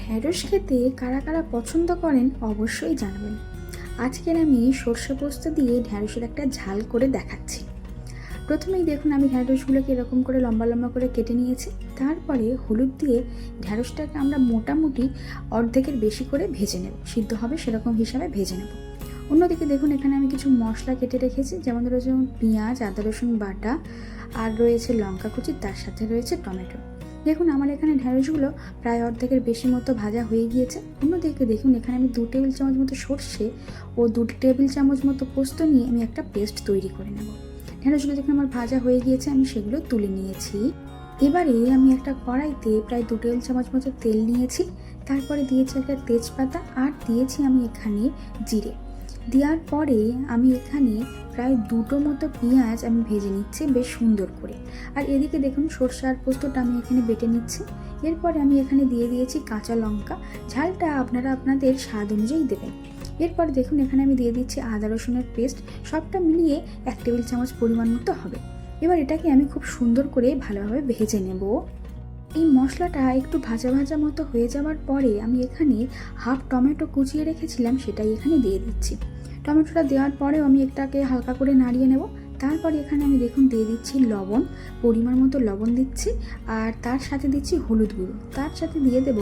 ঢ্যাঁড়স খেতে কারা কারা পছন্দ করেন অবশ্যই জানবেন। আজকের আমি সর্ষে পোস্ত দিয়ে ঢ্যাঁড়সের একটা ঝাল করে দেখাচ্ছি। প্রথমেই দেখুন আমি ঢ্যাঁড়সগুলোকে এরকম করে লম্বা লম্বা করে কেটে নিয়েছি। তারপরে হলুদ দিয়ে ঢ্যাঁড়সটাকে আমরা মোটামুটি অর্ধেকের বেশি করে ভেজে নেব। সিদ্ধ হবে সেরকম হিসাবে ভেজে নেব। অন্যদিকে দেখুন এখানে আমি কিছু মশলা কেটে রেখেছি, যেমন ধরো যেমন পেঁয়াজ, আদা রসুন বাটা, আর রয়েছে লঙ্কা কুচি, তার সাথে রয়েছে টমেটো। দেখুন, আমার এখানে ঢ্যাঁড়সগুলো প্রায় অর্ধেকের বেশি মতো ভাজা হয়ে গিয়েছে। অন্যদিকে দেখুন, এখানে আমি দু টেবিল চামচ মতো সর্ষে ও দু টেবিল চামচ মতো পোস্ত নিয়ে আমি একটা পেস্ট তৈরি করে নেব। ঢ্যাঁড়সগুলো দেখুন আমার ভাজা হয়ে গিয়েছে, আমি সেগুলো তুলে নিয়েছি। এবারে আমি একটা কড়াইতে প্রায় দু টেবিল চামচ মতো তেল নিয়েছি। তারপরে দিয়েছি একটা তেজপাতা আর দিয়েছি আমি এখানে জিরে। দেওয়ার পরে আমি এখানে প্রায় দুটো মতো পেঁয়াজ আমি ভেজে নিচ্ছি বেশ সুন্দর করে। আর এদিকে দেখুন সর্ষে আর পোস্তটা আমি এখানে বেটে নিচ্ছি। এরপরে আমি এখানে দিয়ে দিয়েছি কাঁচা লঙ্কা। ঝালটা আপনারা আপনাদের স্বাদ অনুযায়ী দেবেন। এরপর দেখুন এখানে আমি দিয়ে দিচ্ছি আদা রসুনের পেস্ট। সবটা মিলিয়ে এক টেবিল চামচ পরিমাণ মতো হবে। এবার এটাকে আমি খুব সুন্দর করে ভালোভাবে ভেজে নেব। এই মশলাটা একটু ভাজা ভাজা মতো হয়ে যাওয়ার পরে আমি এখানে হাফ টমেটো কুচিয়ে রেখেছিলাম, সেটাই এখানে দিয়ে দিচ্ছি। টমেটোটা দেওয়ার পরেও আমি একটাকে হালকা করে নাড়িয়ে নেব। তারপরে এখানে আমি দেখুন দিয়ে দিচ্ছি লবণ, পরিমাণ মতো লবণ দিচ্ছি, আর তার সাথে দিচ্ছি হলুদ গুঁড়ো। তার সাথে দিয়ে দেব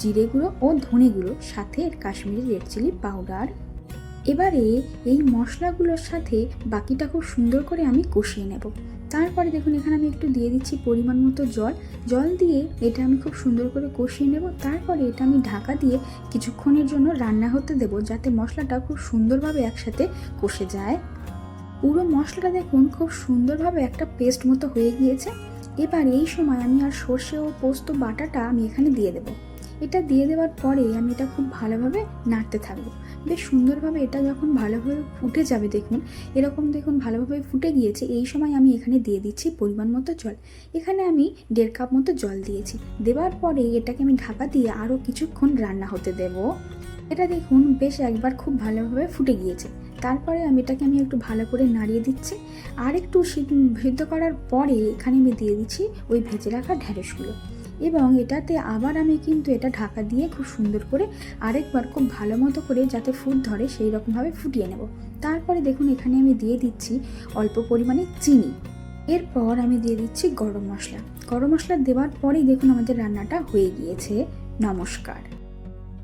জিরে গুঁড়ো ও ধনে গুঁড়ো, সাথে কাশ্মীরি রেড চিলি পাউডার। এবারে এই মশলাগুলোর সাথে বাকিটা খুব সুন্দর করে আমি কষিয়ে নেব। তারপরে দেখুন, এখানে আমি একটু দিয়ে দিচ্ছি পরিমাণ মতো জল। জল দিয়ে এটা আমি খুব সুন্দর করে কষিয়ে নেব। তারপরে এটা আমি ঢাকা দিয়ে কিছুক্ষণের জন্য রান্না হতে দেব, যাতে মশলাটা খুব সুন্দরভাবে একসাথে কষে যায়। পুরো মশলাটা দেখুন, খুব সুন্দরভাবে একটা পেস্ট মতো হয়ে গিয়েছে। এবার এই সময় আমি আর সর্ষে ও পোস্ত বাটাটা আমি এখানে দিয়ে দেবো। এটা দিয়ে দেওয়ার পরে আমি এটা খুব ভালোভাবে নাড়তে থাকব। বেশ সুন্দরভাবে এটা যখন ভালোভাবে ফুটে যাবে দেখুন, এরকম দেখুন ভালোভাবে ফুটে গিয়েছে, এই সময় আমি এখানে দিয়ে দিচ্ছি পরিমাণ মতো জল। এখানে আমি দেড় কাপ মতো জল দিয়েছি। দেওয়ার পরে এটাকে আমি ঢাকা দিয়ে আরও কিছুক্ষণ রান্না হতে দেব। এটা দেখুন বেশ একবার খুব ভালোভাবে ফুটে গিয়েছে। তারপরে আমি এটাকে আমি একটু ভালো করে নাড়িয়ে দিচ্ছি। আর একটু সিদ্ধ করার পরে এখানে আমি দিয়ে দিচ্ছি ওই ভেজে রাখা ঢ্যাঁড়সগুলো এবং এটাতে আবার আমি কিন্তু এটা ঢাকা দিয়ে খুব সুন্দর করে আরেকবার খুব ভালো মতো করে যাতে ফুট ধরে সেই রকমভাবে ফুটিয়ে নেব। তারপরে দেখুন এখানে আমি দিয়ে দিচ্ছি অল্প পরিমাণে চিনি। এরপর আমি দিয়ে দিচ্ছি গরম মশলা। গরম মশলা দেওয়ার পরেই দেখুন আমাদের রান্নাটা হয়ে গিয়েছে। নমস্কার।